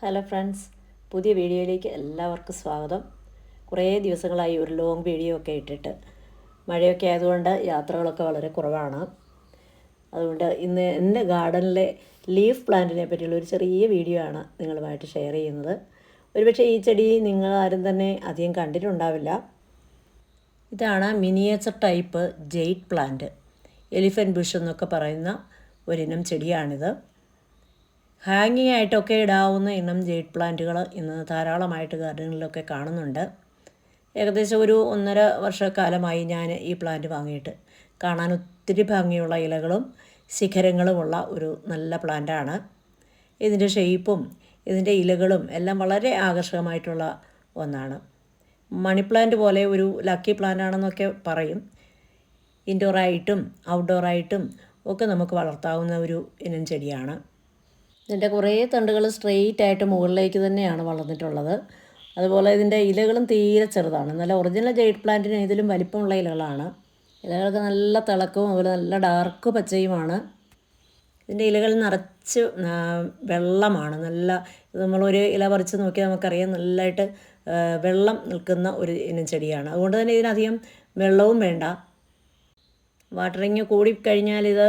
Hello friends പുതിയ വീഡിയോയിലേക്ക് എല്ലാവർക്കും സ്വാഗതം. കുറേ ദിവസങ്ങളായി ഒരു ലോങ് വീഡിയോ ഒക്കെ ഇട്ടിട്ട് മഴയൊക്കെ ആയതുകൊണ്ട് യാത്രകളൊക്കെ വളരെ കുറവാണ്. അതുകൊണ്ട് ഇന്ന് എന്റെ ഗാർഡനിലെ ലീഫ് പ്ലാന്റിനെ പറ്റിയുള്ള ഒരു ചെറിയ വീഡിയോ ആണ് നിങ്ങളുമായിട്ട് ഷെയർ ചെയ്യുന്നത്. ഒരുപക്ഷെ ഈ ചെടി നിങ്ങൾ ആരും തന്നെ അധികം കണ്ടിട്ടുണ്ടാവില്ല. ഇതാണ് miniature type jade plant elephant bush എന്നൊക്കെ പറയുന്ന ഒരിനം ചെടിയാണിത്. ഹാങ്ങിങ് ആയിട്ടൊക്കെ ഇടാവുന്ന ഇനം ജെയ്റ്റ് പ്ലാന്റുകൾ ഇന്ന് ധാരാളമായിട്ട് ഗാർഡനിലൊക്കെ കാണുന്നുണ്ട്. ഏകദേശം ഒരു ഒന്നര വർഷക്കാലമായി ഞാൻ ഈ പ്ലാന്റ് വാങ്ങിയിട്ട് കാണാൻ ഒത്തിരി ഭംഗിയുള്ള ഇലകളും ശിഖരങ്ങളുമുള്ള ഒരു നല്ല പ്ലാന്റാണ്. ഇതിന്റെ ഷെയ്പ്പും ഇതിന്റെ ഇലകളും എല്ലാം വളരെ ആകർഷകമായിട്ടുള്ള ഒന്നാണ്. മണി പ്ലാന്റ് പോലെ ഒരു ലക്കി പ്ലാന്റ് ആണെന്നൊക്കെ പറയും. ഇൻഡോറായിട്ടും ഔട്ട്ഡോറായിട്ടും ഒക്കെ നമുക്ക് വളർത്താവുന്ന ഒരു ഇനം ചെടിയാണ്. ഇതിന്റെ കുറേ തണ്ടുകൾ സ്ട്രെയിറ്റ് ആയിട്ട് മുകളിലേക്ക് തന്നെയാണ് വളർന്നിട്ടുള്ളത്. അതുപോലെ ഇതിന്റെ ഇലകളും തീരെ ചെറുതാണ്. നല്ല ഒറിജിനൽ ജെയ്ഡ് പ്ലാന്റിന് ഇതിലും വലിപ്പമുള്ള ഇലകളാണ്. ഇലകൾക്ക് നല്ല തിളക്കവും അതുപോലെ നല്ല ഡാർക്ക് പച്ചയുമാണ്. ഇതിന്റെ ഇലകൾ നിറച്ച് വെള്ളമാണ്. നല്ല നമ്മളൊരു ഇല പറിച്ച് നോക്കിയാൽ നമുക്കറിയാം നല്ലതായിട്ട് വെള്ളം നിൽക്കുന്ന ഒരു ഇനം ചെടിയാണ്. അതുകൊണ്ട് തന്നെ ഇതിനധികം വെള്ളവും വേണ്ട. വാട്ടറിങ് കൂടിക്കഴിഞ്ഞാൽ ഇത്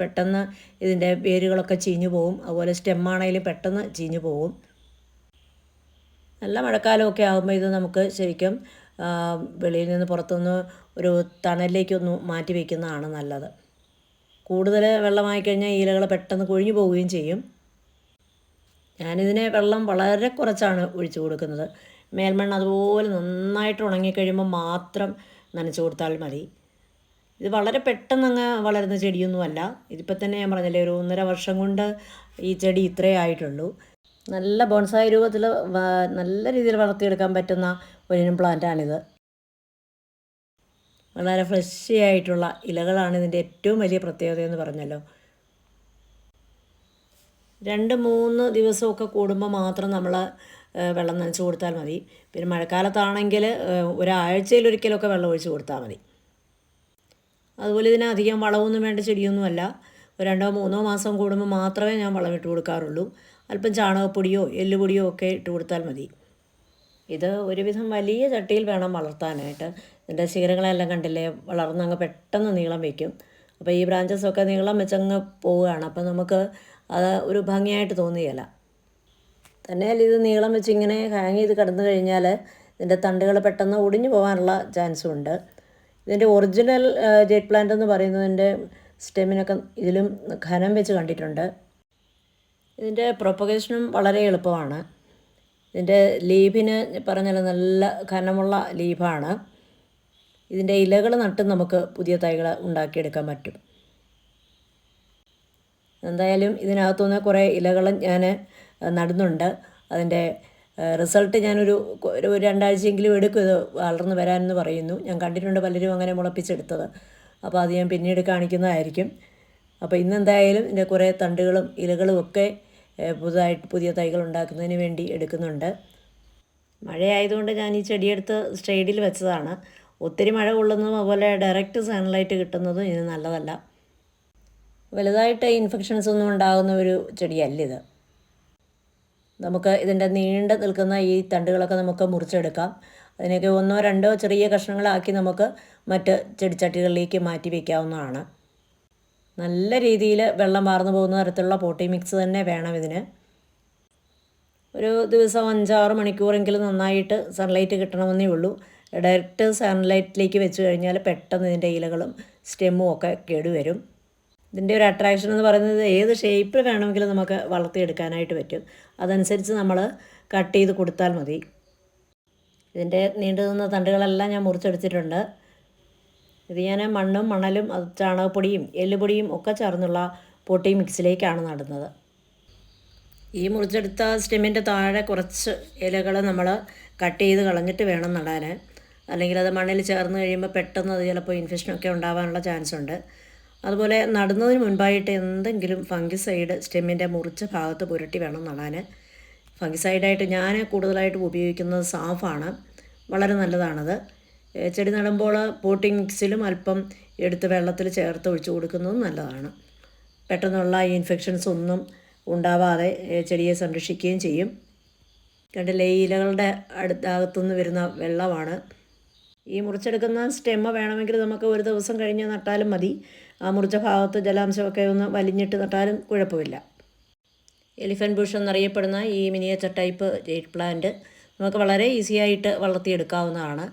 പെട്ടെന്ന് ഇതിന്റെ വേരുകളൊക്കെ ചീഞ്ഞു പോകും അതുപോലെ സ്റ്റെമ്മാണെങ്കിലും പെട്ടെന്ന് ചീഞ്ഞു പോകും നല്ല മഴക്കാലമൊക്കെ ആകുമ്പോൾ ഇത് നമുക്ക് ശരിക്കും വെളിയിൽ നിന്ന് പുറത്തുനിന്ന് ഒരു തണലിലേക്കൊന്ന് മാറ്റി വയ്ക്കുന്നതാണ് നല്ലത്. കൂടുതൽ വെള്ളമായി കഴിഞ്ഞാൽ ഇലകൾ പെട്ടെന്ന് കൊഴിഞ്ഞു പോവുകയും ചെയ്യും. ഞാനിതിനെ വെള്ളം വളരെ കുറച്ചാണ് ഒഴിച്ചു കൊടുക്കുന്നത്. മേൽമണ്ണ് അതുപോലെ നന്നായിട്ട് ഉണങ്ങിക്കഴിയുമ്പോൾ മാത്രം നനച്ചു കൊടുത്താൽ മതി. ഇത് വളരെ പെട്ടെന്ന് അങ്ങ് വളരുന്ന ചെടിയൊന്നുമല്ല. ഇതിപ്പോൾ തന്നെ ഞാൻ പറഞ്ഞല്ലേ ഒരു ഒന്നര വർഷം കൊണ്ട് ഈ ചെടി ഇത്രേ ആയിട്ടുള്ളൂ. നല്ല ബോൺസായ രൂപത്തിൽ നല്ല രീതിയിൽ വളർത്തിയെടുക്കാൻ പറ്റുന്ന ഒരിനം പ്ലാന്റാണിത് വളരെ ഫ്രഷി ആയിട്ടുള്ള ഇലകളാണ് ഇതിന്റെ ഏറ്റവും വലിയ പ്രത്യേകത എന്ന് പറഞ്ഞല്ലോ. രണ്ട് മൂന്ന് ദിവസമൊക്കെ കൂടുമ്പോൾ മാത്രം നമ്മൾ വെള്ളം നനച്ച് കൊടുത്താൽ മതി. പിന്നെ മഴക്കാലത്താണെങ്കിൽ ഒരാഴ്ചയിൽ ഒരിക്കലൊക്കെ വെള്ളം ഒഴിച്ച് കൊടുത്താൽ മതി. അതുപോലെ ഇതിന് അധികം വളമൊന്നും വേണ്ട ചെടിയൊന്നുമല്ല. രണ്ടോ മൂന്നോ മാസം കൂടുമ്പോൾ മാത്രമേ ഞാൻ വളം ഇട്ട് കൊടുക്കാറുള്ളൂ. അല്പം ചാണകപ്പൊടിയോ എല്ലുപൊടിയോ ഒക്കെ ഇട്ട് കൊടുത്താൽ മതി. ഇത് ഒരുവിധം വലിയ ചട്ടിയിൽ വേണം വളർത്താനായിട്ട്. ഇതിന്റെ ശിഖരങ്ങളെല്ലാം കണ്ടില്ലേ? വളർന്നങ്ങ് പെട്ടെന്ന് നീളം വയ്ക്കും. അപ്പോൾ ഈ ബ്രാഞ്ചസൊക്കെ നീളം വെച്ചങ്ങ് പോവുകയാണ്. അപ്പോൾ നമുക്ക് അത് ഒരു ഭംഗിയായിട്ട് തോന്നുകയില്ല. തന്നെയല്ല ഇത് നീളം വെച്ച് ഇങ്ങനെ ഹാങ് ചെയ്ത് കിടന്നു കഴിഞ്ഞാൽ ഇതിന്റെ തണ്ടുകൾ പെട്ടെന്ന് ഒടിഞ്ഞു പോകാനുള്ള ചാൻസും ഉണ്ട്. ഇതിന്റെ ഒറിജിനൽ ജെറ്റ് പ്ലാന്റ് എന്ന് പറയുന്നതിന്റെ സ്റ്റെമിനൊക്കെ ഇതിലും ഖനം വെച്ച് കണ്ടിട്ടുണ്ട്. ഇതിന്റെ പ്രൊപ്പഗേഷനും വളരെ എളുപ്പമാണ്. ഇതിന്റെ ലീഫിന് പറഞ്ഞാൽ നല്ല ഖനമുള്ള ലീഫാണ് ഇതിന്റെ ഇലകൾ നട്ട് നമുക്ക് പുതിയ തൈകൾ ഉണ്ടാക്കിയെടുക്കാൻ പറ്റും. എന്തായാലും ഇതിനകത്തുനിന്ന് കുറേ ഇലകളും ഞാൻ നടുന്നുണ്ട്. അതിന്റെ റിസൾട്ട് ഞാനൊരു ഒരു രണ്ടാഴ്ചയെങ്കിലും എടുക്കും. ഇത് വളർന്നു വരാനെന്ന് പറയുന്നു. ഞാൻ കണ്ടിട്ടുണ്ട് പലരും അങ്ങനെ മുളപ്പിച്ചെടുത്തത്. അപ്പോൾ അത് ഞാൻ പിന്നീട് കാണിക്കുന്നതായിരിക്കും. അപ്പോൾ ഇന്നെന്തായാലും ഇതിന്റെ കുറേ തണ്ടുകളും ഇലകളും ഒക്കെ പുതുതായിട്ട് പുതിയ തൈകൾ ഉണ്ടാക്കുന്നതിന് വേണ്ടി എടുക്കുന്നുണ്ട്. മഴയായതുകൊണ്ട് ഞാൻ ഈ ചെടിയെടുത്ത് സ്റ്റേഡിൽ വെച്ചതാണ്. ഒത്തിരി മഴ കൊള്ളുന്നതും അതുപോലെ ഡയറക്റ്റ് സൺലൈറ്റ് കിട്ടുന്നതും ഇത് നല്ലതല്ല. വലുതായിട്ട് ഇൻഫെക്ഷൻസ് ഒന്നും ഉണ്ടാകുന്ന ഒരു ചെടിയല്ല ഇത്. നമുക്ക് ഇതിന്റെ നീണ്ടു നിൽക്കുന്ന ഈ തണ്ടുകളൊക്കെ നമുക്ക് മുറിച്ചെടുക്കാം. അതിനൊക്കെ ഒന്നോ രണ്ടോ ചെറിയ കഷ്ണങ്ങളാക്കി നമുക്ക് മറ്റ് ചെടിച്ചട്ടികളിലേക്ക് മാറ്റി വയ്ക്കാവുന്നതാണ് നല്ല രീതിയിൽ വെള്ളം വാർന്നു പോകുന്ന തരത്തിലുള്ള പോട്ടി മിക്സ് തന്നെ വേണം ഇതിന്. ഒരു ദിവസം അഞ്ചാറ് മണിക്കൂറെങ്കിലും നന്നായിട്ട് സൺലൈറ്റ് കിട്ടണമെന്നേ ഉള്ളൂ. ഡയറക്റ്റ് സൺലൈറ്റിലേക്ക് വെച്ച് കഴിഞ്ഞാൽ പെട്ടെന്ന് ഇതിന്റെ ഇലകളും സ്റ്റെമ്മും ഒക്കെ കേടുവരും. ഇതിന്റെ ഒരു അട്രാക്ഷൻ എന്ന് പറയുന്നത് ഏത് ഷേപ്പിൽ വേണമെങ്കിലും നമുക്ക് വളർത്തിയെടുക്കാനായിട്ട് പറ്റും. അതനുസരിച്ച് നമ്മൾ കട്ട് ചെയ്ത് കൊടുത്താൽ മതി. ഇതിന്റെ നീണ്ടു നിന്ന തണ്ടുകളെല്ലാം ഞാൻ മുറിച്ചെടുത്തിട്ടുണ്ട് ഇത് ഞാൻ മണ്ണും മണലും അത് ചാണകപ്പൊടിയും എല്ലുപൊടിയും ഒക്കെ ചേർന്നുള്ള പൊട്ടി മിക്സിലേക്കാണ് നടുന്നത്. ഈ മുറിച്ചെടുത്ത സ്റ്റെമ്മിന്റെ താഴെ കുറച്ച് ഇലകൾ നമ്മൾ കട്ട് ചെയ്ത് കളഞ്ഞിട്ട് വേണം നടാൻ. അല്ലെങ്കിൽ അത് മണ്ണിൽ ചേർന്ന് കഴിയുമ്പോൾ പെട്ടെന്ന് അത് ചിലപ്പോൾ ഇൻഫെക്ഷനൊക്കെ ഉണ്ടാകാനുള്ള ചാൻസ് ഉണ്ട്. അതുപോലെ നടുന്നതിന് മുൻപായിട്ട് എന്തെങ്കിലും ഫംഗിസൈഡ് സ്റ്റെമ്മിന്റെ മുറിച്ച ഭാഗത്ത് പുരട്ടി വേണം നടാൻ. ഫംഗിസൈഡായിട്ട് ഞാൻ കൂടുതലായിട്ടും ഉപയോഗിക്കുന്നത് സാഫാണ്. വളരെ നല്ലതാണത്. ചെടി നടുമ്പോൾ പോട്ടിംഗ് മിക്സിലും അല്പം എടുത്ത് വെള്ളത്തിൽ ചേർത്ത് ഒഴിച്ചു കൊടുക്കുന്നതും നല്ലതാണ്. പെട്ടെന്നുള്ള ഇൻഫെക്ഷൻസ് ഒന്നും ഉണ്ടാവാതെ ചെടിയെ സംരക്ഷിക്കുകയും ചെയ്യും. കണ്ടില്ലേ ലൈലകളുടെ അടുത്തകത്തുനിന്ന് വരുന്ന വെള്ളമാണ്. ഈ മുറിച്ചെടുക്കുന്ന സ്റ്റെമ്മ വേണമെങ്കിൽ നമുക്ക് ഒരു ദിവസം കഴിഞ്ഞ് നട്ടാലും മതി. ആ മുറിച്ച ഭാഗത്ത് ജലാംശമൊക്കെ ഒന്ന് വലിഞ്ഞിട്ട് നട്ടാലും കുഴപ്പമില്ല. എലിഫന്റ് ബുഷ് എന്നറിയപ്പെടുന്ന ഈ മിനിയേച്ചർ ടൈപ്പ് ജെയ്റ്റ് പ്ലാന്റ് നമുക്ക് വളരെ ഈസി ആയിട്ട് വളർത്തിയെടുക്കാവുന്നതാണ്.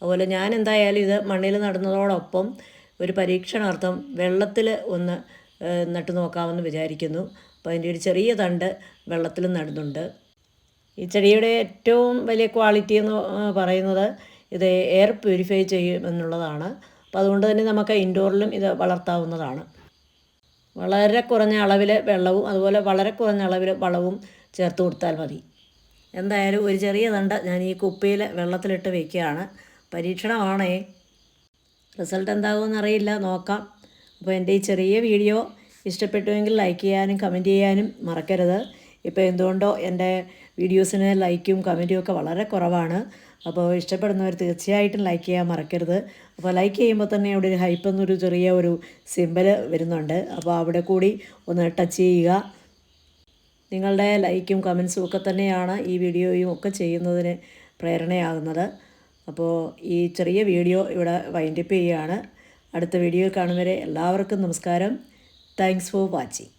അതുപോലെ ഞാൻ എന്തായാലും ഇത് മണ്ണിൽ നടുന്നതോടൊപ്പം ഒരു പരീക്ഷണാർത്ഥം വെള്ളത്തിൽ ഒന്ന് നട്ടു നോക്കാമെന്ന് വിചാരിക്കുന്നു. അപ്പോൾ അതിന്റെ ഒരു ചെറിയ തണ്ട് വെള്ളത്തിൽ നടുന്നുണ്ട്. ഈ ചെടിയുടെ ഏറ്റവും വലിയ ക്വാളിറ്റി എന്ന് പറയുന്നത് ഇത് എയർ പ്യൂരിഫൈ ചെയ്യും എന്നുള്ളതാണ്. അപ്പോൾ അതുകൊണ്ട് തന്നെ നമുക്ക് ഇൻഡോറിലും ഇത് വളർത്താവുന്നതാണ്. വളരെ കുറഞ്ഞ അളവിൽ വെള്ളവും അതുപോലെ വളരെ കുറഞ്ഞ അളവിൽ വളവും ചേർത്ത് കൊടുത്താൽ മതി. എന്തായാലും ഒരു ചെറിയ തണ്ട ഞാൻ ഈ കുപ്പിയിൽ വെള്ളത്തിലിട്ട് വെക്കുകയാണ്. പരീക്ഷണമാണേ. റിസൾട്ട് എന്താകുമെന്ന് അറിയില്ല. നോക്കാം. അപ്പോൾ എന്റെ ഈ ചെറിയ വീഡിയോ ഇഷ്ടപ്പെട്ടുവെങ്കിൽ ലൈക്ക് ചെയ്യാനും കമന്റ് ചെയ്യാനും മറക്കരുത്. ഇപ്പോൾ എന്തുകൊണ്ടോ എന്റെ വീഡിയോസിന് ലൈക്കും കമന്റും ഒക്കെ വളരെ കുറവാണ്. അപ്പോൾ ഇഷ്ടപ്പെടുന്നവർ തീർച്ചയായിട്ടും ലൈക്ക് ചെയ്യാൻ മറക്കരുത്. അപ്പോൾ ലൈക്ക് ചെയ്യുമ്പോൾ തന്നെ അവിടെ ഒരു ഹൈപ്പ് എന്നൊരു ചെറിയ ഒരു സിമ്പൽ വരുന്നുണ്ട്. അപ്പോൾ അവിടെ കൂടി ഒന്ന് ടച്ച് ചെയ്യുക. നിങ്ങളുടെ ലൈക്കും കമൻസും ഒക്കെ തന്നെയാണ് ഈ വീഡിയോയും ഒക്കെ ചെയ്യുന്നതിന് പ്രേരണയാകുന്നത്. അപ്പോൾ ഈ ചെറിയ വീഡിയോ ഇവിടെ വൈൻഡപ്പ് ചെയ്യുകയാണ്. അടുത്ത വീഡിയോ കാണും വരെ എല്ലാവർക്കും നമസ്കാരം. Thanks for watching